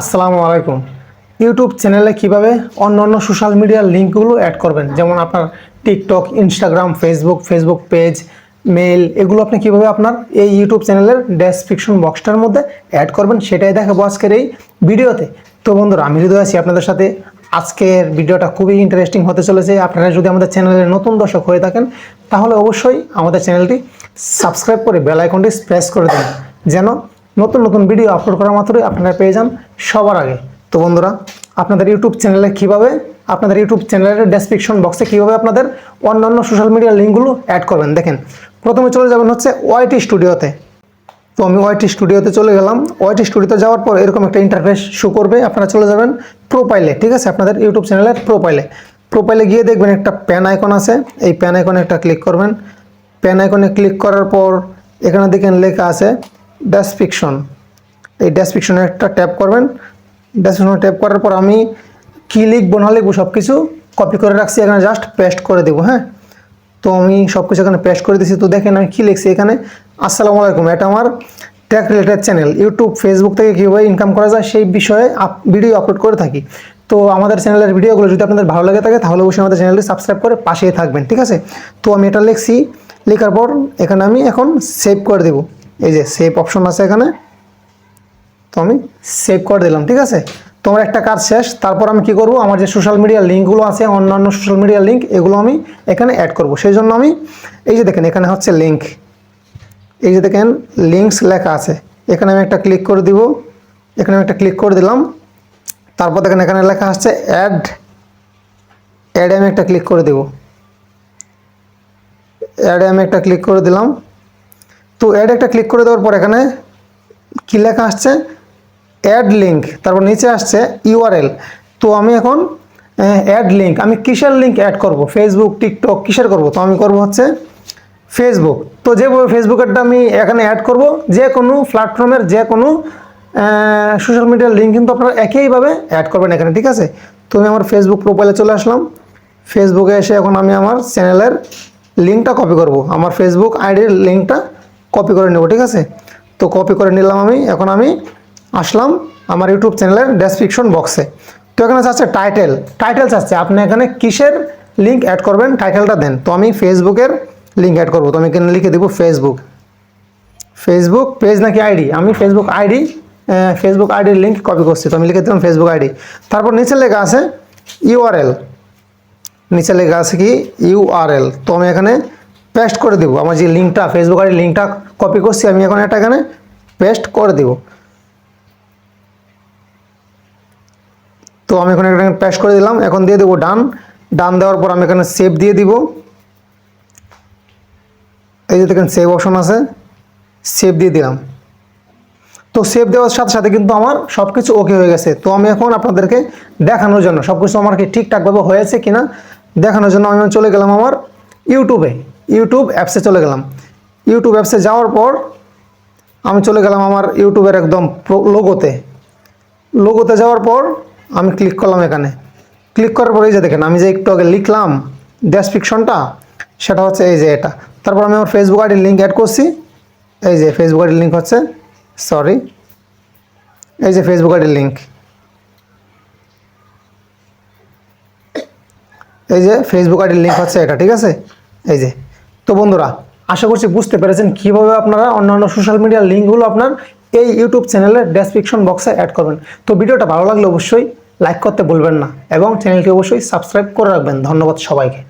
আসসালামু আলাইকুম। ইউটিউব চ্যানেলে কীভাবে অন্য অন্য সোশ্যাল মিডিয়ার লিঙ্কগুলো অ্যাড করবেন? যেমন আপনার TikTok, Instagram Facebook Facebook page mail এগুলো আপনি কীভাবে আপনার এই ইউটিউব চ্যানেলের ডেসক্রিপশন বক্সটার মধ্যে অ্যাড করবেন সেটাই দেখাবো আজকের এই ভিডিওতে। তো বন্ধুরা, আমি হৃদয় আছি আপনাদের সাথে। আজকের ভিডিওটা খুবই ইন্টারেস্টিং হতে চলেছে। আপনারা যদি আমাদের চ্যানেলের নতুন দর্শক হয়ে থাকেন, তাহলে অবশ্যই আমাদের চ্যানেলটি সাবস্ক্রাইব করে বেল আইকনটি প্রেস করে দেন যেন নতুন নতুন ভিডিও আপলোড করা মাত্রই আপনারা পেয়ে যান সবার আগে। তো বন্ধুরা, আপনাদের ইউটিউব চ্যানেলে কীভাবে, আপনাদের ইউটিউব চ্যানেলের ডেসক্রিপশন বক্সে কীভাবে আপনাদের অন্যান্য সোশ্যাল মিডিয়ার লিঙ্কগুলো অ্যাড করবেন? দেখেন, প্রথমে চলে যাবেন হচ্ছে ওয়াইটি স্টুডিওতে তো। আমি ওয়াইটি স্টুডিওতে চলে গেলাম। ওয়াইটি স্টুডিওতে যাওয়ার পর এরকম একটা ইন্টারফেস শো করবে, আপনারা চলে যাবেন প্রোফাইলে ঠিক আছে? আপনাদের ইউটিউব চ্যানেলের প্রোফাইলে প্রোফাইলে গিয়ে দেখবেন একটা প্যান আইকন আছে। এই প্যান আইকনে একটা ক্লিক করবেন। প্যান আইকনে ক্লিক করার পর এখানে দেখেন লেখা আছে ডেসক্রিপশন এই ডেসক্রিপশনে একটা ট্যাপ করবেন। ডেসক্রিপশনে ট্যাপ করার পর আমি কী লিখব, না লিখব সব কিছু কপি করে রাখছি, এখানে জাস্ট পেস্ট করে দেবো হ্যাঁ? তো আমি সব কিছু এখানে পেস্ট করে দিয়েছি তো দেখেন আমি কী লিখছি এখানে। আসসালামু আলাইকুম, এটা আমার tech related channel YouTube Facebook থেকে কীভাবে ইনকাম করা যায় সেই বিষয়ে ভিডিও আপলোড করে থাকি। তো আমাদের চ্যানেলের ভিডিওগুলো যদি আপনাদের ভালো লাগে থাকে, তাহলে অবশ্যই আমাদের চ্যানেলটি সাবস্ক্রাইব করে পাশেই থাকবেন, ঠিক আছে? তো আমি এটা লিখছি, লেখার পর এখানে আমি এখন সেভ করে দেবো। এই যে সেভ অপশন আছে এখানে, তো আমি সেভ করে দিলাম, ঠিক আছে? তোমার একটা কাজ শেষ, তারপর আমি কি করব? আমার যে সোশ্যাল মিডিয়ার লিঙ্কগুলো আছে, অন্যান্য সোশ্যাল মিডিয়ার লিঙ্ক এগুলো আমি এখানে অ্যাড করব। সেই জন্য আমি, এই যে দেখেন, এখানে হচ্ছে লিঙ্ক এই যে দেখেন লিঙ্কস লেখা আছে। এখানে আমি একটা ক্লিক করে দিব। এখানে আমি একটা ক্লিক করে দিলাম। তারপর দেখেন, এখানে লেখা আসছে অ্যাড অ্যাডে আমি একটা ক্লিক করে দেব। অ্যাডে আমি একটা ক্লিক করে দিলাম। তো অ্যাড একটা ক্লিক করে দেওয়ার পর এখানে কী লেখা আসছে? অ্যাড লিঙ্ক তারপর নিচে আসছে ইউআরএল তো আমি এখন অ্যাড লিঙ্ক আমি কিসের লিঙ্ক অ্যাড করব? ফেসবুক টিকটক কিসের করব? তো আমি করব হচ্ছে ফেসবুক তো যেভাবে ফেসবুকেরটা আমি এখানে অ্যাড করব, যে কোনো প্ল্যাটফর্মের যে কোনো সোশ্যাল মিডিয়ার লিঙ্ক কিন্তু আপনারা একইভাবে অ্যাড করবেন এখানে, ঠিক আছে? তো আমি আমার ফেসবুক প্রোফাইলে চলে আসলাম। ফেসবুকে এসে এখন আমি আমার চ্যানেলের লিঙ্কটা কপি করব। আমার ফেসবুক আইডির লিঙ্কটা কপি করে নেব, ঠিক আছে? তো কপি করে নিলাম আমি, এখন আমি আসলাম আমার ইউটিউব চ্যানেলের ডেসক্রিপশন বক্সে তো এখানে চাচ্ছে টাইটেল টাইটেল চাচ্ছে আপনি এখানে কিসের লিঙ্ক অ্যাড করবেন টাইটেলটা দেন। তো আমি ফেসবুকের লিঙ্ক অ্যাড করব, তো আমি এখানে লিখে দেবো ফেসবুক ফেসবুক পেজ নাকি আইডি আমি ফেসবুক আইডি ফেসবুক আইডির লিঙ্ক কপি করছি, তো আমি লিখে দিলাম ফেসবুক আইডি তারপর নিচে লেখা আছে ইউআরএল নিচে লেখা আছে কি ইউআরএল তো আমি এখানে পেস্ট করে দেবো, আমার যে লিঙ্কটা ফেসবুক আইডির লিঙ্কটা কপি করছি, আমি এখন এটা এখানে পেস্ট করে দেবো। তো আমি এখানে এখানে পেস্ট করে দিলাম, এখন দিয়ে দেবো ডান। ডান দেওয়ার পর আমি এখানে সেভ দিয়ে দিব। এই যে দেখেন সেভ অপশন আছে সেভ দিয়ে দিলাম। তো সেভ দেওয়ার সাথে সাথে কিন্তু আমার সব কিছু ওকে হয়ে গেছে। তো আমি এখন আপনাদেরকে দেখানোর জন্য সব কিছু আমার কি ঠিকঠাকভাবে হয়েছে কিনা দেখানোর জন্য আমি চলে গেলাম আমার ইউটিউবে ইউটিউব অ্যাপসে চলে গেলাম। ইউটিউব অ্যাপসে যাওয়ার পর আমি চলে গেলাম আমার ইউটিউবের একদম লোগোতে লোগোতে যাওয়ার পর আমি ক্লিক করলাম এখানে। ক্লিক করার পরে এই যে দেখেন, আমি যে একটু আগে লিখলাম ডেসক্রিপশনটা সেটা হচ্ছে এই যে এটা। তারপর আমি আমার ফেসবুক আইডির লিঙ্ক অ্যাড করছি। এই যে ফেসবুক আইডির লিঙ্ক হচ্ছে সরি এই যে ফেসবুক আইডির লিঙ্ক এই যে ফেসবুক আইডির লিঙ্ক হচ্ছে এটা, ঠিক আছে? এই যে, তো বন্ধুরা আশা করছি বুঝতে পেরেছেন কীভাবে আপনারা অন্যান্য সোশ্যাল মিডিয়ার লিঙ্কগুলো আপনার এই ইউটিউব চ্যানেলের ডেসক্রিপশন বক্সে অ্যাড করবেন। তো ভিডিওটা ভালো লাগলে অবশ্যই লাইক করতে বলবেন না এবং চ্যানেলকে অবশ্যই সাবস্ক্রাইব করে রাখবেন। ধন্যবাদ সবাইকে।